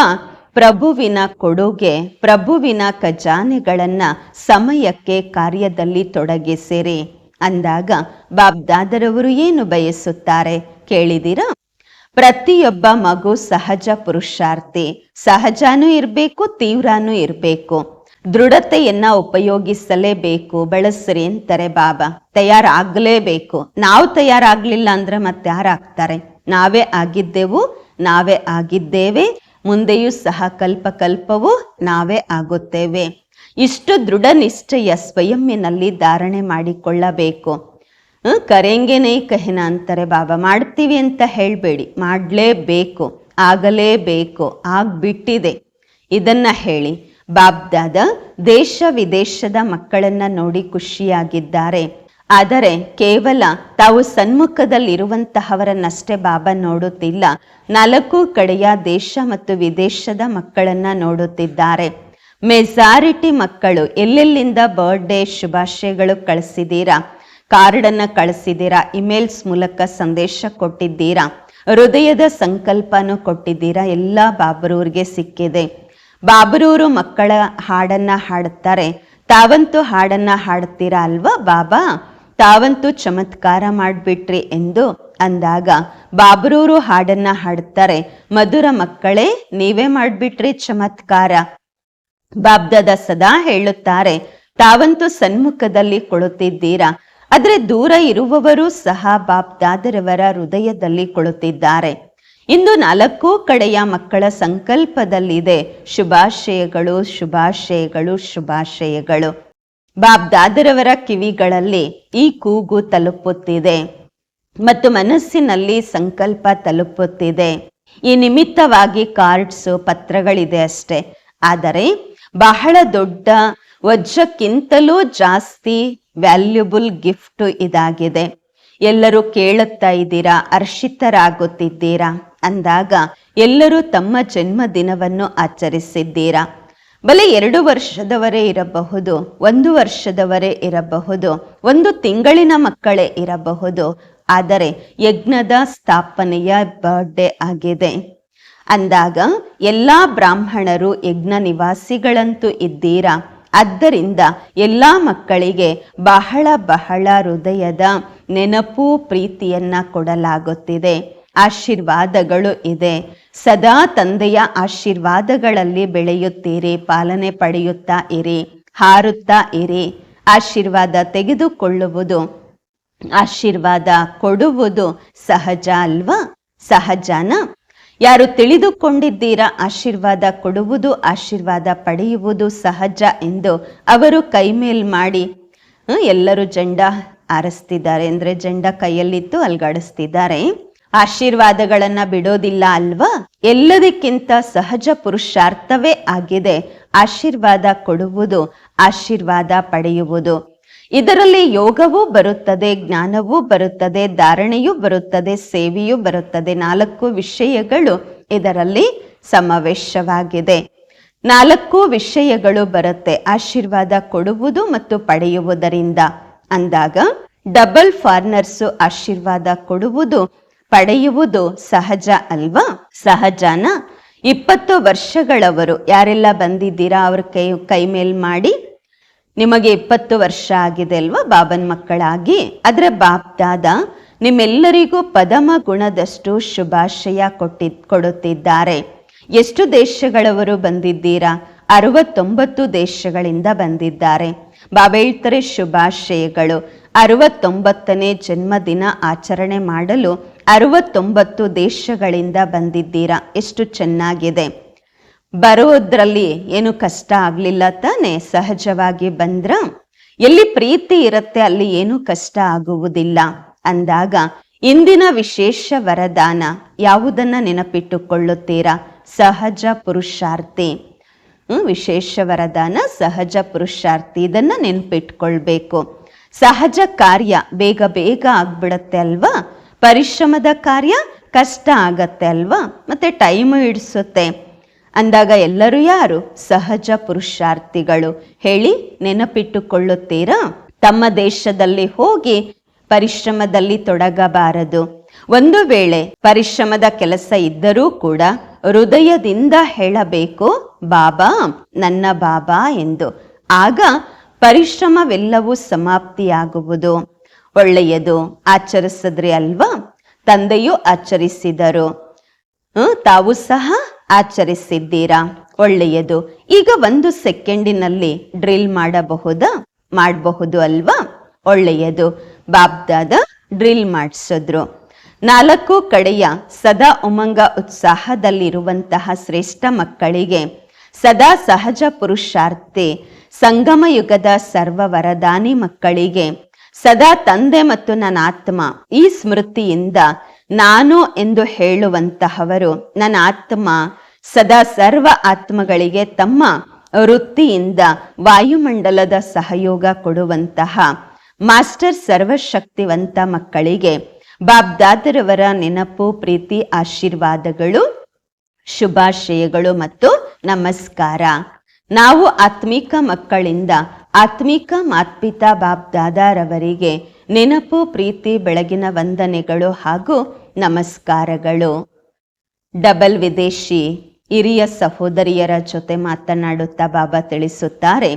ಪ್ರಭುವಿನ ಕೊಡುಗೆ, ಪ್ರಭುವಿನ ಖಜಾನೆಗಳನ್ನ ಸಮಯಕ್ಕೆ ಕಾರ್ಯದಲ್ಲಿ ತೊಡಗಿಸಿರಿ. ಅಂದಾಗ ಬಾಬ್ದಾದರವರು ಏನು ಬಯಸುತ್ತಾರೆ ಕೇಳಿದಿರಾ? ಪ್ರತಿಯೊಬ್ಬ ಮಗು ಸಹಜ ಪುರುಷಾರ್ಥಿ, ಸಹಜನೂ ಇರಬೇಕು, ತೀವ್ರನೂ ಇರಬೇಕು. ದೃಢತೆಯನ್ನ ಉಪಯೋಗಿಸಲೇಬೇಕು, ಬಳಸ್ರಿ ಅಂತಾರೆ ಬಾಬಾ. ತಯಾರಾಗಲೇಬೇಕು. ನಾವು ತಯಾರಾಗ್ಲಿಲ್ಲ ಅಂದ್ರೆ ಮತ್ತೆ ಯಾರಾಗ್ತಾರೆ ನಾವೇ ಆಗಿದ್ದೆವು, ನಾವೇ ಆಗಿದ್ದೇವೆ ಮುಂದೆಯೂ ಸಹ ಕಲ್ಪ ಕಲ್ಪವು ನಾವೇ ಆಗುತ್ತೇವೆ. ಇಷ್ಟು ದೃಢ ನಿಶ್ಚಯ ಸ್ವಯಂನಲ್ಲಿ ಧಾರಣೆ ಮಾಡಿಕೊಳ್ಳಬೇಕು. ಹ್ಮ್, ಕರೆಂಗೆ ನೈ ಕಹಿನ ಅಂತಾರೆ ಬಾಬಾ ಮಾಡ್ತೀವಿ ಅಂತ ಹೇಳಬೇಡಿ ಮಾಡಲೇಬೇಕು ಆಗಲೇಬೇಕು ಆಗ್ಬಿಟ್ಟಿದೆ. ಇದನ್ನ ಹೇಳಿ ಬಾಬ್ದಾದ ದೇಶ ವಿದೇಶದ ಮಕ್ಕಳನ್ನ ನೋಡಿ ಖುಷಿಯಾಗಿದ್ದಾರೆ. ಆದರೆ ಕೇವಲ ತಾವು ಸನ್ಮುಖದಲ್ಲಿರುವಂತಹವರನ್ನಷ್ಟೇ ಬಾಬಾ ನೋಡುತ್ತಿಲ್ಲ. ನಾಲ್ಕು ಕಡೆಯ ದೇಶ ಮತ್ತು ವಿದೇಶದ ಮಕ್ಕಳನ್ನ ನೋಡುತ್ತಿದ್ದಾರೆ. ಮೆಜಾರಿಟಿ ಮಕ್ಕಳು ಎಲ್ಲೆಲ್ಲಿಂದ ಬರ್ಡೇ ಶುಭಾಶಯಗಳು ಕಳಿಸಿದ್ದೀರಾ ಕಾರ್ಡನ್ನ ಕಳಿಸಿದ್ದೀರಾ ಇಮೇಲ್ಸ್ ಮೂಲಕ ಸಂದೇಶ ಕೊಟ್ಟಿದ್ದೀರಾ? ಹೃದಯದ ಸಂಕಲ್ಪನೂ ಕೊಟ್ಟಿದ್ದೀರಾ? ಎಲ್ಲ ಬಾಬರೂರ್ಗೆ ಸಿಕ್ಕಿದೆ. ಬಾಬರೂರು ಮಕ್ಕಳ ಹಾಡನ್ನ ಹಾಡುತ್ತಾರೆ. ತಾವಂತೂ ಹಾಡನ್ನ ಹಾಡುತ್ತೀರಾ ಅಲ್ವಾ ಬಾಬಾ? ತಾವಂತೂ ಚಮತ್ಕಾರ ಮಾಡಿಬಿಟ್ರಿ ಎಂದು ಅಂದಾಗ ಬಾಬರೂರು ಹಾಡನ್ನ ಹಾಡುತ್ತಾರೆ ಮಧುರ ಮಕ್ಕಳೇ, ನೀವೇ ಮಾಡಿಬಿಟ್ರಿ ಚಮತ್ಕಾರ. ಬಾಬ್ದಾದ ಸದಾ ಹೇಳುತ್ತಾರೆ, ತಾವಂತೂ ಸನ್ಮುಖದಲ್ಲಿ ಕೊಳುತ್ತಿದ್ದೀರಾ. ಆದ್ರೆ ದೂರ ಇರುವವರು ಸಹ ಬಾಬ್ದಾದರವರ ಹೃದಯದಲ್ಲಿ ಕೊಳುತ್ತಿದ್ದಾರೆ. ಇಂದು ನಾಲ್ಕು ಕಡೆಯ ಮಕ್ಕಳ ಸಂಕಲ್ಪದಲ್ಲಿದೆ. ಶುಭಾಶಯಗಳು ಶುಭಾಶಯಗಳು ಶುಭಾಶಯಗಳು. ಬಾಬ್ದಾದರವರ ಕಿವಿಗಳಲ್ಲಿ ಈ ಕೂಗು ತಲುಪುತ್ತಿದೆ ಮತ್ತು ಮನಸ್ಸಿನಲ್ಲಿ ಸಂಕಲ್ಪ ತಲುಪುತ್ತಿದೆ. ಈ ನಿಮಿತ್ತವಾಗಿ ಕಾರ್ಡ್ಸ್ ಪತ್ರಗಳಿದೆ ಅಷ್ಟೇ. ಆದರೆ ಬಹಳ ದೊಡ್ಡ ವಜ್ರಕ್ಕಿಂತಲೂ ಜಾಸ್ತಿ ವ್ಯಾಲ್ಯೂಬಲ್ ಗಿಫ್ಟ್ ಇದಾಗಿದೆ. ಎಲ್ಲರೂ ಕೇಳುತ್ತಾ ಇದ್ದೀರಾ, ಹರ್ಷಿತರಾಗುತ್ತಿದ್ದೀರಾ? ಅಂದಾಗ ಎಲ್ಲರೂ ತಮ್ಮ ಜನ್ಮದಿನವನ್ನು ಆಚರಿಸಿದ್ದೀರಾ? ಬಲೆ ಎರಡು ವರ್ಷದವರೇ ಇರಬಹುದು, ಒಂದು ವರ್ಷದವರೇ ಇರಬಹುದು, ಒಂದು ತಿಂಗಳಿನ ಮಕ್ಕಳೇ ಇರಬಹುದು. ಆದರೆ ಯಜ್ಞದ ಸ್ಥಾಪನೆಯ ಬರ್ಡೇ ಆಗಿದೆ. ಅಂದಾಗ ಎಲ್ಲ ಬ್ರಾಹ್ಮಣರು ಯಜ್ಞ ನಿವಾಸಿಗಳಂತೂ ಇದ್ದೀರಾ? ಆದ್ದರಿಂದ ಎಲ್ಲ ಮಕ್ಕಳಿಗೆ ಬಹಳ ಬಹಳ ಹೃದಯದ ನೆನಪು ಪ್ರೀತಿಯನ್ನ ಕೊಡಲಾಗುತ್ತಿದೆ. ಆಶೀರ್ವಾದಗಳು ಇದೆ. ಸದಾ ತಂದೆಯ ಆಶೀರ್ವಾದಗಳಲ್ಲಿ ಬೆಳೆಯುತ್ತೀರಿ, ಪಾಲನೆ ಪಡೆಯುತ್ತಾ ಇರಿ, ಹಾರುತ್ತಾ ಇರಿ. ಆಶೀರ್ವಾದ ತೆಗೆದುಕೊಳ್ಳುವುದು, ಆಶೀರ್ವಾದ ಕೊಡುವುದು ಸಹಜ ಅಲ್ವಾ? ಸಹಜನ? ಯಾರು ತಿಳಿದುಕೊಂಡಿದ್ದೀರಾ, ಆಶೀರ್ವಾದ ಕೊಡುವುದು, ಆಶೀರ್ವಾದ ಪಡೆಯುವುದು ಸಹಜ ಎಂದು ಅವರು ಕೈಮೇಲ್ ಮಾಡಿ ಎಲ್ಲರೂ ಜಂಡ ಆರಿಸ್ತಿದ್ದಾರೆ ಅಂದ್ರೆ ಜಂಡ ಕೈಯಲ್ಲಿತ್ತು, ಅಲ್ಗಾಡಿಸ್ತಿದ್ದಾರೆ. ಆಶೀರ್ವಾದಗಳನ್ನ ಬಿಡೋದಿಲ್ಲ ಅಲ್ವಾ? ಎಲ್ಲದಕ್ಕಿಂತ ಸಹಜ ಪುರುಷಾರ್ಥವೇ ಆಗಿದೆ. ಆಶೀರ್ವಾದ ಕೊಡುವುದು, ಆಶೀರ್ವಾದ ಪಡೆಯುವುದು. ಇದರಲ್ಲಿ ಯೋಗವೂ ಬರುತ್ತದೆ, ಜ್ಞಾನವೂ ಬರುತ್ತದೆ, ಧಾರಣೆಯೂ ಬರುತ್ತದೆ, ಸೇವೆಯೂ ಬರುತ್ತದೆ. ನಾಲ್ಕು ವಿಷಯಗಳು ಇದರಲ್ಲಿ ಸಮಾವೇಶವಾಗಿದೆ. ನಾಲ್ಕು ವಿಷಯಗಳು ಬರುತ್ತೆ, ಆಶೀರ್ವಾದ ಕೊಡುವುದು ಮತ್ತು ಪಡೆಯುವುದರಿಂದ. ಅಂದಾಗ ಡಬಲ್ ಫಾರ್ನರ್ಸು ಆಶೀರ್ವಾದ ಕೊಡುವುದು ಪಡೆಯುವುದು ಸಹಜ ಅಲ್ವಾ? ಸಹಜನ? ಇಪ್ಪತ್ತು ವರ್ಷಗಳವರು, ಯಾರೆಲ್ಲ ಬಂದಿದ್ದೀರಾ? ಅವ್ರ ಕೈ ಕೈ ಮೇಲ್ ಮಾಡಿ. ನಿಮಗೆ ಇಪ್ಪತ್ತು ವರ್ಷ ಆಗಿದೆ ಅಲ್ವಾ ಬಾಬನ್ ಮಕ್ಕಳಾಗಿ? ಅದರ ಬಾಪ್ದಾದ ನಿಮ್ಮೆಲ್ಲರಿಗೂ ಪದಮ ಗುಣದಷ್ಟು ಶುಭಾಶಯ ಕೊಟ್ಟಿ, ಕೊಡುತ್ತಿದ್ದಾರೆ. ಎಷ್ಟು ದೇಶಗಳವರು ಬಂದಿದ್ದೀರಾ? ಅರವತ್ತೊಂಬತ್ತು ದೇಶಗಳಿಂದ ಬಂದಿದ್ದಾರೆ. ಬಾಬಾ ಹೇಳ್ತಾರೆ ಶುಭಾಶಯಗಳು. ಅರವತ್ತೊಂಬತ್ತನೇ ಜನ್ಮದಿನ ಆಚರಣೆ ಮಾಡಲು ಅರವತ್ತೊಂಬತ್ತು ದೇಶಗಳಿಂದ ಬಂದಿದ್ದೀರಾ? ಎಷ್ಟು ಚೆನ್ನಾಗಿದೆ. ಬರೋದ್ರಲ್ಲಿ ಏನು ಕಷ್ಟ ಆಗ್ಲಿಲ್ಲ ತಾನೆ? ಸಹಜವಾಗಿ ಬಂದ್ರ? ಎಲ್ಲಿ ಪ್ರೀತಿ ಇರುತ್ತೆ, ಅಲ್ಲಿ ಏನು ಕಷ್ಟ ಆಗುವುದಿಲ್ಲ. ಅಂದಾಗ ಇಂದಿನ ವಿಶೇಷ ವರದಾನ ಯಾವುದನ್ನ ನೆನಪಿಟ್ಟುಕೊಳ್ಳುತ್ತೀರಾ? ಸಹಜ ಪುರುಷಾರ್ಥಿ. ವಿಶೇಷ ವರದಾನ, ಸಹಜ ಪುರುಷಾರ್ಥಿ, ಇದನ್ನ ನೆನಪಿಟ್ಕೊಳ್ಬೇಕು. ಸಹಜ ಕಾರ್ಯ ಬೇಗ ಬೇಗ ಆಗ್ಬಿಡತ್ತೆ ಅಲ್ವಾ? ಪರಿಶ್ರಮದ ಕಾರ್ಯ ಕಷ್ಟ ಆಗತ್ತೆ ಅಲ್ವಾ? ಮತ್ತೆ ಟೈಮ್ ಹಿಡಿಸುತ್ತೆ. ಅಂದಾಗ ಎಲ್ಲರೂ ಯಾರು? ಸಹಜ ಪುರುಷಾರ್ಥಿಗಳು. ಹೇಳಿ ನೆನಪಿಟ್ಟುಕೊಳ್ಳುತ್ತೀರಾ? ತಮ್ಮ ದೇಶದಲ್ಲಿ ಹೋಗಿ ಪರಿಶ್ರಮದಲ್ಲಿ ತೊಡಗಬಾರದು. ಒಂದು ವೇಳೆ ಪರಿಶ್ರಮದ ಕೆಲಸ ಇದ್ದರೂ ಕೂಡ ಹೃದಯದಿಂದ ಹೇಳಬೇಕು, ಬಾಬಾ, ನನ್ನ ಬಾಬಾ ಎಂದು. ಆಗ ಪರಿಶ್ರಮವೆಲ್ಲವೂ ಸಮಾಪ್ತಿಯಾಗುವುದು. ಒಳ್ಳೆಯದು. ಆಚರಿಸಿದ್ರಿ ಅಲ್ವಾ? ತಂದೆಯು ಆಚರಿಸಿದರು. ತಾವು ಸಹ ಆಚರಿಸಿದ್ದೀರಾ? ಒಳ್ಳೆಯದು. ಈಗ ಒಂದು ಸೆಕೆಂಡಿನಲ್ಲಿ ಡ್ರಿಲ್ ಮಾಡಬಹುದಾ? ಮಾಡಬಹುದು ಅಲ್ವಾ? ಒಳ್ಳೆಯದು. ಬಾಬ್ದಾದ ಡ್ರಿಲ್ ಮಾಡಿಸಿದ್ರು. ನಾಲ್ಕು ಕಡೆಯ ಸದಾ ಉಮಂಗ ಉತ್ಸಾಹದಲ್ಲಿರುವಂತಹ ಶ್ರೇಷ್ಠ ಮಕ್ಕಳಿಗೆ ಸದಾ ಸಹಜ ಪುರುಷಾರ್ಥಿ ಸಂಗಮ ಯುಗದ ಸರ್ವ ವರದಾನಿ ಮಕ್ಕಳಿಗೆ ಸದಾ ತಂದೆ ಮತ್ತು ನನ್ನ ಆತ್ಮ ಈ ಸ್ಮೃತಿಯಿಂದ ನಾನು ಎಂದು ಹೇಳುವಂತಹವರು ನನ್ನ ಆತ್ಮ ಸದಾ ಸರ್ವ ಆತ್ಮಗಳಿಗೆ ತಮ್ಮ ವೃತ್ತಿಯಿಂದ ವಾಯುಮಂಡಲದ ಸಹಯೋಗ ಕೊಡುವಂತಹ ಮಾಸ್ಟರ್ ಸರ್ವಶಕ್ತಿವಂತ ಮಕ್ಕಳಿಗೆ ಬಾಬ್ದಾದರವರ ನೆನಪು, ಪ್ರೀತಿ, ಆಶೀರ್ವಾದಗಳು, ಶುಭಾಶಯಗಳು ಮತ್ತು ನಮಸ್ಕಾರ. ನಾವು ಆತ್ಮಿಕ ಮಕ್ಕಳಿಂದ ಆತ್ಮಿಕ ಮಾತ್ಪಿತಾ ಬಾಬ್ದಾದಾರವರಿಗೆ ನೆನಪು, ಪ್ರೀತಿ, ಬೆಳಗಿನ ವಂದನೆಗಳು ಹಾಗೂ ನಮಸ್ಕಾರಗಳು. ಡಬಲ್ ವಿದೇಶಿ ಹಿರಿಯ ಸಹೋದರಿಯರ ಜೊತೆ ಮಾತನಾಡುತ್ತಾ ಬಾಬಾ ತಿಳಿಸುತ್ತಾರೆ,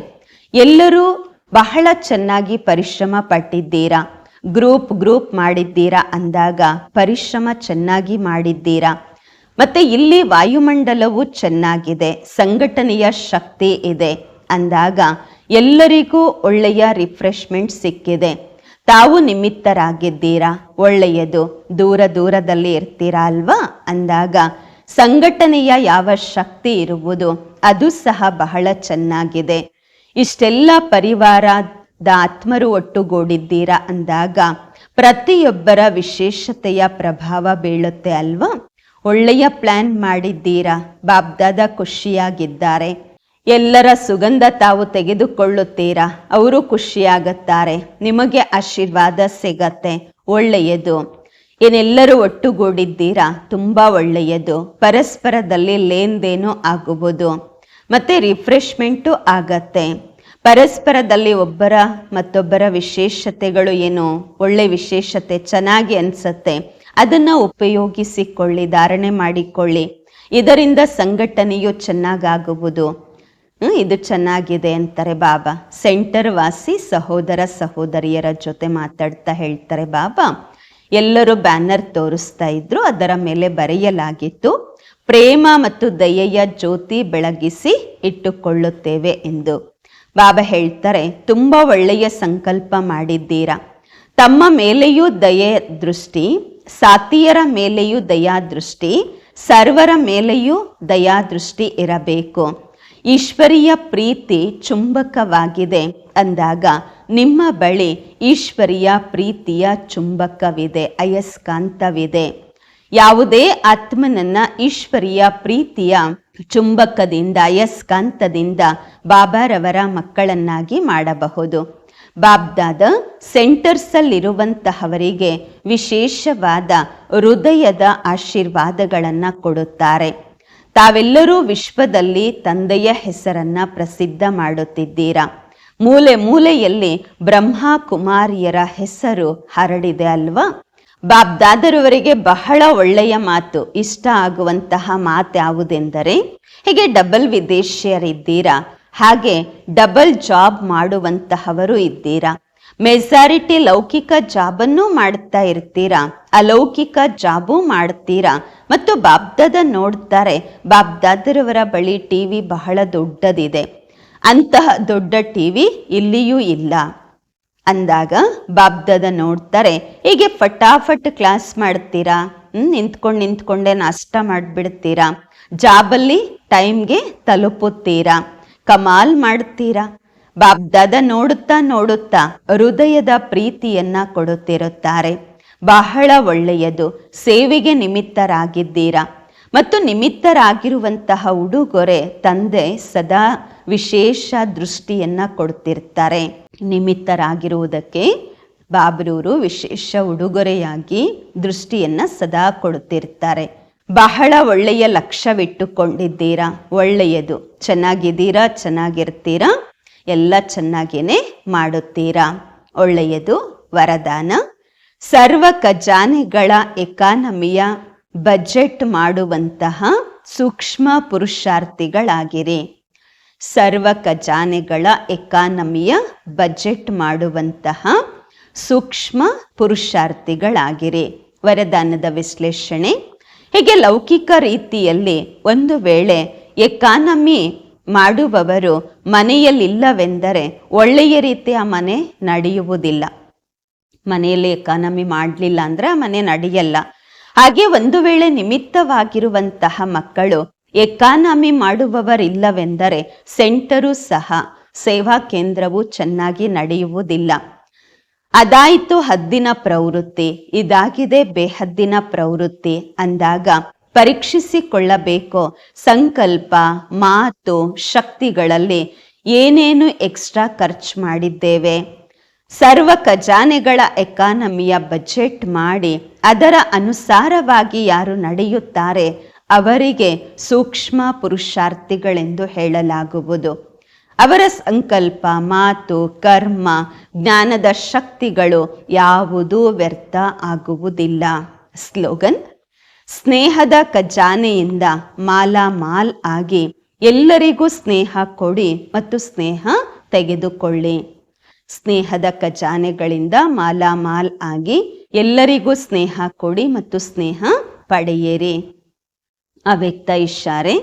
ಎಲ್ಲರೂ ಬಹಳ ಚೆನ್ನಾಗಿ ಪರಿಶ್ರಮ ಪಟ್ಟಿದ್ದೀರಾ, ಗ್ರೂಪ್ ಗ್ರೂಪ್ ಮಾಡಿದ್ದೀರಾ ಅಂದಾಗ ಪರಿಶ್ರಮ ಚೆನ್ನಾಗಿ ಮಾಡಿದ್ದೀರಾ, ಮತ್ತೆ ಇಲ್ಲಿ ವಾಯುಮಂಡಲವು ಚೆನ್ನಾಗಿದೆ, ಸಂಘಟನೆಯ ಶಕ್ತಿ ಇದೆ ಅಂದಾಗ ಎಲ್ಲರಿಗೂ ಒಳ್ಳೆಯ ರಿಫ್ರೆಶ್ಮೆಂಟ್ ಸಿಕ್ಕಿದೆ. ತಾವು ನಿಮಿತ್ತರಾಗಿದ್ದೀರಾ? ಒಳ್ಳೆಯದು. ದೂರ ದೂರದಲ್ಲಿ ಇರ್ತೀರಾ ಅಲ್ವಾ? ಅಂದಾಗ, ಸಂಘಟನೆಯ ಯಾವ ಶಕ್ತಿ ಇರುವುದು, ಅದು ಸಹ ಬಹಳ ಚೆನ್ನಾಗಿದೆ. ಇಷ್ಟೆಲ್ಲ ಪರಿವಾರದ ಆತ್ಮರು ಒಟ್ಟುಗೂಡಿದ್ದೀರಾ? ಅಂದಾಗ, ಪ್ರತಿಯೊಬ್ಬರ ವಿಶೇಷತೆಯ ಪ್ರಭಾವ ಬೀಳುತ್ತೆ ಅಲ್ವಾ? ಒಳ್ಳೆಯ ಪ್ಲಾನ್ ಮಾಡಿದ್ದೀರಾ? ಬಾಬ್ದಾದ ಖುಷಿಯಾಗಿದ್ದಾರೆ. ಎಲ್ಲರ ಸುಗಂಧ ತಾವು ತೆಗೆದುಕೊಳ್ಳುತ್ತೀರಾ? ಅವರು ಖುಷಿಯಾಗುತ್ತಾರೆ. ನಿಮಗೆ ಆಶೀರ್ವಾದ ಸಿಗತ್ತೆ. ಒಳ್ಳೆಯದು. ಏನೆಲ್ಲರೂ ಒಟ್ಟುಗೂಡಿದ್ದೀರಾ? ತುಂಬಾ ಒಳ್ಳೆಯದು. ಪರಸ್ಪರದಲ್ಲಿ ಲೇನ್ದೇನು ಆಗುವುದು? ಮತ್ತೆ ರಿಫ್ರೆಶ್ಮೆಂಟು ಆಗತ್ತೆ. ಪರಸ್ಪರದಲ್ಲಿ ಒಬ್ಬರ ಮತ್ತೊಬ್ಬರ ವಿಶೇಷತೆಗಳು ಏನು? ಒಳ್ಳೆ ವಿಶೇಷತೆ ಚೆನ್ನಾಗಿ ಅನ್ಸತ್ತೆ. ಅದನ್ನು ಉಪಯೋಗಿಸಿಕೊಳ್ಳಿ, ಧಾರಣೆ ಮಾಡಿಕೊಳ್ಳಿ. ಇದರಿಂದ ಸಂಘಟನೆಯು ಚೆನ್ನಾಗಾಗುವುದು. ಇದು ಚೆನ್ನಾಗಿದೆ ಅಂತಾರೆ ಬಾಬಾ. ಸೆಂಟರ್ ವಾಸಿ ಸಹೋದರ ಸಹೋದರಿಯರ ಜೊತೆ ಮಾತಾಡ್ತಾ ಹೇಳ್ತಾರೆ ಬಾಬಾ. ಎಲ್ಲರೂ ಬ್ಯಾನರ್ ತೋರಿಸ್ತಾ ಇದ್ರು, ಅದರ ಮೇಲೆ ಬರೆಯಲಾಗಿತ್ತು, ಪ್ರೇಮ ಮತ್ತು ದಯೆಯ ಜ್ಯೋತಿ ಬೆಳಗಿಸಿ ಇಟ್ಟುಕೊಳ್ಳುತ್ತೇವೆ ಎಂದು. ಬಾಬಾ ಹೇಳ್ತಾರೆ, ತುಂಬ ಒಳ್ಳೆಯ ಸಂಕಲ್ಪ ಮಾಡಿದ್ದೀರಾ. ತಮ್ಮ ಮೇಲೆಯೂ ದಯೆ ದೃಷ್ಟಿ ಸಾತಿಯರ ಮೇಲೆಯೂ ದಯಾದೃಷ್ಟಿ ಸರ್ವರ ಮೇಲೆಯೂ ದಯಾದೃಷ್ಟಿ ಇರಬೇಕು. ಈಶ್ವರೀಯ ಪ್ರೀತಿ ಚುಂಬಕವಾಗಿದೆ ಅಂದಾಗ ನಿಮ್ಮ ಬಳಿ ಈಶ್ವರಿಯ ಪ್ರೀತಿಯ ಚುಂಬಕವಿದೆ, ಅಯಸ್ಕಾಂತವಿದೆ. ಯಾವುದೇ ಆತ್ಮನನ್ನ ಈಶ್ವರಿಯ ಪ್ರೀತಿಯ ಚುಂಬಕದಿಂದ, ಅಯಸ್ಕಾಂತದಿಂದ ಬಾಬಾರವರ ಮಕ್ಕಳನ್ನಾಗಿ ಮಾಡಬಹುದು. ಬಾಬ್ದಾದ ಸೆಂಟರ್ಸಲ್ಲಿರುವಂತಹವರಿಗೆ ವಿಶೇಷವಾದ ಹೃದಯದ ಆಶೀರ್ವಾದಗಳನ್ನು ಕೊಡುತ್ತಾರೆ. ತಾವೆಲ್ಲರೂ ವಿಶ್ವದಲ್ಲಿ ತಂದೆಯ ಹೆಸರನ್ನ ಪ್ರಸಿದ್ಧ ಮಾಡುತ್ತಿದ್ದೀರಾ? ಮೂಲೆ ಮೂಲೆಯಲ್ಲಿ ಬ್ರಹ್ಮ ಕುಮಾರಿಯರ ಹೆಸರು ಹರಡಿದೆ ಅಲ್ವಾ? ಬಾಬ್ದಾದರವರಿಗೆ ಬಹಳ ಒಳ್ಳೆಯ ಮಾತು, ಇಷ್ಟ ಆಗುವಂತಹ ಮಾತು ಯಾವುದೆಂದರೆ ಹೀಗೆ ಡಬಲ್ ವಿದೇಶಿಯರಿದ್ದೀರಾ? ಹಾಗೆ ಡಬಲ್ ಜಾಬ್ ಮಾಡುವಂತಹವರು ಇದ್ದೀರಾ? ಮೆಜಾರಿಟಿ ಲೌಕಿಕ ಜಾಬನ್ನು ಮಾಡ್ತಾ ಇರ್ತೀರಾ? ಅಲೌಕಿಕ ಜಾಬು ಮಾಡ್ತೀರಾ? ಮತ್ತು ಬಾಬ್ದಾದ ನೋಡ್ತಾರೆ, ಬಾಬ್ದಾದರವರ ಬಳಿ ಟಿವಿ ಬಹಳ ದೊಡ್ಡದಿದೆ. ಅಂತಹ ದೊಡ್ಡ ಟಿವಿ ಇಲ್ಲಿಯೂ ಇಲ್ಲ. ಅಂದಾಗ ಬಾಬ್ದಾದ ನೋಡ್ತಾರೆ, ಹೀಗೆ ಫಟಾಫಟ್ ಕ್ಲಾಸ್ ಮಾಡ್ತೀರಾ? ನಿಂತ್ಕೊಂಡು ನಿಂತ್ಕೊಂಡೆ ನಾಷ್ಟ ಮಾಡಿಬಿಡ್ತೀರಾ? ಜಾಬಲ್ಲಿ ಟೈಮ್ಗೆ ತಲುಪುತ್ತೀರಾ? ಕಮಾಲ್ ಮಾಡ್ತೀರಾ? ಬಾಬ್ದಾದ ನೋಡುತ್ತಾ ನೋಡುತ್ತಾ ಹೃದಯದ ಪ್ರೀತಿಯನ್ನ ಕೊಡುತ್ತಿರುತ್ತಾರೆ. ಬಹಳ ಒಳ್ಳೆಯದು. ಸೇವೆಗೆ ನಿಮಿತ್ತರಾಗಿದ್ದೀರಾ? ಮತ್ತು ನಿಮಿತ್ತರಾಗಿರುವಂತಹ ಉಡುಗೊರೆ ತಂದೆ ಸದಾ ವಿಶೇಷ ದೃಷ್ಟಿಯನ್ನ ಕೊಡ್ತಿರ್ತಾರೆ. ನಿಮಿತ್ತರಾಗಿರುವುದಕ್ಕೆ ಬಾಬ್ರೂರು ವಿಶೇಷ ಉಡುಗೊರೆಯಾಗಿ ದೃಷ್ಟಿಯನ್ನ ಸದಾ ಕೊಡುತ್ತಿರ್ತಾರೆ. ಬಹಳ ಒಳ್ಳೆಯ ಲಕ್ಷ್ಯವಿಟ್ಟುಕೊಂಡಿದ್ದೀರಾ? ಒಳ್ಳೆಯದು. ಚೆನ್ನಾಗಿದ್ದೀರಾ? ಚೆನ್ನಾಗಿರ್ತೀರಾ? ಎಲ್ಲ ಚೆನ್ನಾಗೇನೆ ಮಾಡುತ್ತೀರಾ? ಒಳ್ಳೆಯದು, ವರದಾನ. ಸರ್ವ ಖಜಾನೆಗಳ ಎಕಾನಮಿಯ ಬಜೆಟ್ ಮಾಡುವಂತಹ ಸೂಕ್ಷ್ಮ ಪುರುಷಾರ್ಥಿಗಳಾಗಿರಿ. ಸರ್ವ ಖಜಾನೆಗಳ ಎಕಾನಮಿಯ ಬಜೆಟ್ ಮಾಡುವಂತಹ ಸೂಕ್ಷ್ಮ ಪುರುಷಾರ್ಥಿಗಳಾಗಿರಿ. ವರದಾನದ ವಿಶ್ಲೇಷಣೆ. ಹೀಗೆ ಲೌಕಿಕ ರೀತಿಯಲ್ಲಿ ಒಂದು ವೇಳೆ ಎಕಾನಮಿ ಮಾಡುವವರು ಮನೆಯಲ್ಲಿಲ್ಲವೆಂದರೆ ಒಳ್ಳೆಯ ರೀತಿಯ ಮನೆ ನಡೆಯುವುದಿಲ್ಲ. ಮನೆಯಲ್ಲಿ ಎಕಾನಮಿ ಮಾಡಲಿಲ್ಲ ಅಂದ್ರೆ ಮನೆ ನಡೆಯಲ್ಲ. ಹಾಗೆ ಒಂದು ವೇಳೆ ನಿಮಿತ್ತವಾಗಿರುವಂತಹ ಮಕ್ಕಳು ಎಕಾನಮಿ ಮಾಡುವವರಿಲ್ಲವೆಂದರೆ ಸೆಂಟರು ಸಹ ಸೇವಾ ಕೇಂದ್ರವು ಚೆನ್ನಾಗಿ ನಡೆಯುವುದಿಲ್ಲ. ಅದಾಯಿತು ಹದ್ದಿನ ಪ್ರವೃತ್ತಿ, ಇದಾಗಿದೆ ಬೇಹದ್ದಿನ ಪ್ರವೃತ್ತಿ ಅಂದಾಗ ಪರೀಕ್ಷಿಸಿಕೊಳ್ಳಬೇಕು. ಸಂಕಲ್ಪ, ಮಾತು, ಶಕ್ತಿಗಳಲ್ಲಿ ಏನೇನು ಎಕ್ಸ್ಟ್ರಾ ಖರ್ಚು ಮಾಡಿದ್ದೇವೆ? ಸರ್ವ ಖಜಾನೆಗಳ ಎಕಾನಮಿಯ ಬಜೆಟ್ ಮಾಡಿ ಅದರ ಅನುಸಾರವಾಗಿ ಯಾರು ನಡೆಯುತ್ತಾರೆ ಅವರಿಗೆ ಸೂಕ್ಷ್ಮ ಪುರುಷಾರ್ಥಿಗಳೆಂದು ಹೇಳಲಾಗುವುದು. ಅವರ ಸಂಕಲ್ಪ, ಮಾತು, ಕರ್ಮ, ಜ್ಞಾನದ ಶಕ್ತಿಗಳು ಯಾವುದೂ ವ್ಯರ್ಥ ಆಗುವುದಿಲ್ಲ. ಸ್ಲೋಗನ್ ಸ್ನೇಹದ ಖಜಾನೆಯಿಂದ ಮಾಲಾಮಾಲ್ ಆಗಿ ಎಲ್ಲರಿಗೂ ಸ್ನೇಹ ಕೊಡಿ ಮತ್ತು ಸ್ನೇಹ ತೆಗೆದುಕೊಳ್ಳಿ. ಸ್ನೇಹದ ಖಜಾನೆಗಳಿಂದ ಮಾಲಾಮಾಲ್ ಆಗಿ ಎಲ್ಲರಿಗೂ ಸ್ನೇಹ ಕೊಡಿ ಮತ್ತು ಸ್ನೇಹ ಪಡೆಯಿರಿ. ಅವ್ಯಕ್ತ ಇಷ್ಟಾರೆ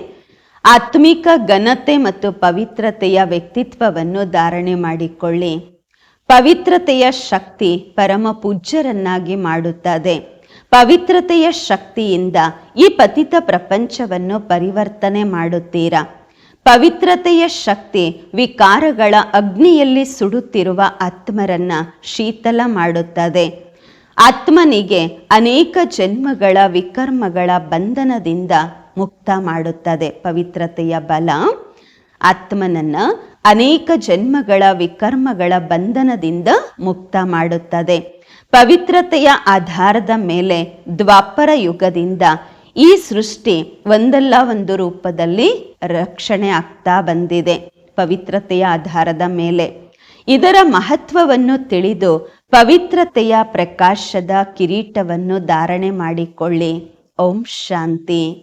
ಆತ್ಮಿಕ ಘನತೆ ಮತ್ತು ಪವಿತ್ರತೆಯ ವ್ಯಕ್ತಿತ್ವವನ್ನು ಧಾರಣೆ ಮಾಡಿಕೊಳ್ಳಿ. ಪವಿತ್ರತೆಯ ಶಕ್ತಿ ಪರಮ ಪೂಜ್ಯರನ್ನಾಗಿ ಮಾಡುತ್ತದೆ. ಪವಿತ್ರತೆಯ ಶಕ್ತಿಯಿಂದ ಈ ಪತಿತ ಪ್ರಪಂಚವನ್ನು ಪರಿವರ್ತನೆ ಮಾಡುತ್ತೀರಾ? ಪವಿತ್ರತೆಯ ಶಕ್ತಿ ವಿಕಾರಗಳ ಅಗ್ನಿಯಲ್ಲಿ ಸುಡುತ್ತಿರುವ ಆತ್ಮರನ್ನ ಶೀತಲ ಮಾಡುತ್ತದೆ. ಆತ್ಮನಿಗೆ ಅನೇಕ ಜನ್ಮಗಳ ವಿಕರ್ಮಗಳ ಬಂಧನದಿಂದ ಮುಕ್ತ ಮಾಡುತ್ತದೆ ಪವಿತ್ರತೆಯ ಬಲ. ಆತ್ಮನನ್ನ ಅನೇಕ ಜನ್ಮಗಳ ವಿಕರ್ಮಗಳ ಬಂಧನದಿಂದ ಮುಕ್ತ ಮಾಡುತ್ತದೆ. ಪವಿತ್ರತೆಯ ಆಧಾರದ ಮೇಲೆ ದ್ವಾಪರ ಯುಗದಿಂದ ಈ ಸೃಷ್ಟಿ ಒಂದಲ್ಲ ಒಂದು ರೂಪದಲ್ಲಿ ರಕ್ಷಣೆ ಆಗ್ತಾ ಬಂದಿದೆ. ಪವಿತ್ರತೆಯ ಆಧಾರದ ಮೇಲೆ ಇದರ ಮಹತ್ವವನ್ನು ತಿಳಿದು ಪವಿತ್ರತೆಯ ಪ್ರಕಾಶದ ಕಿರೀಟವನ್ನು ಧಾರಣೆ ಮಾಡಿಕೊಳ್ಳಿ. ಓಂ ಶಾಂತಿ.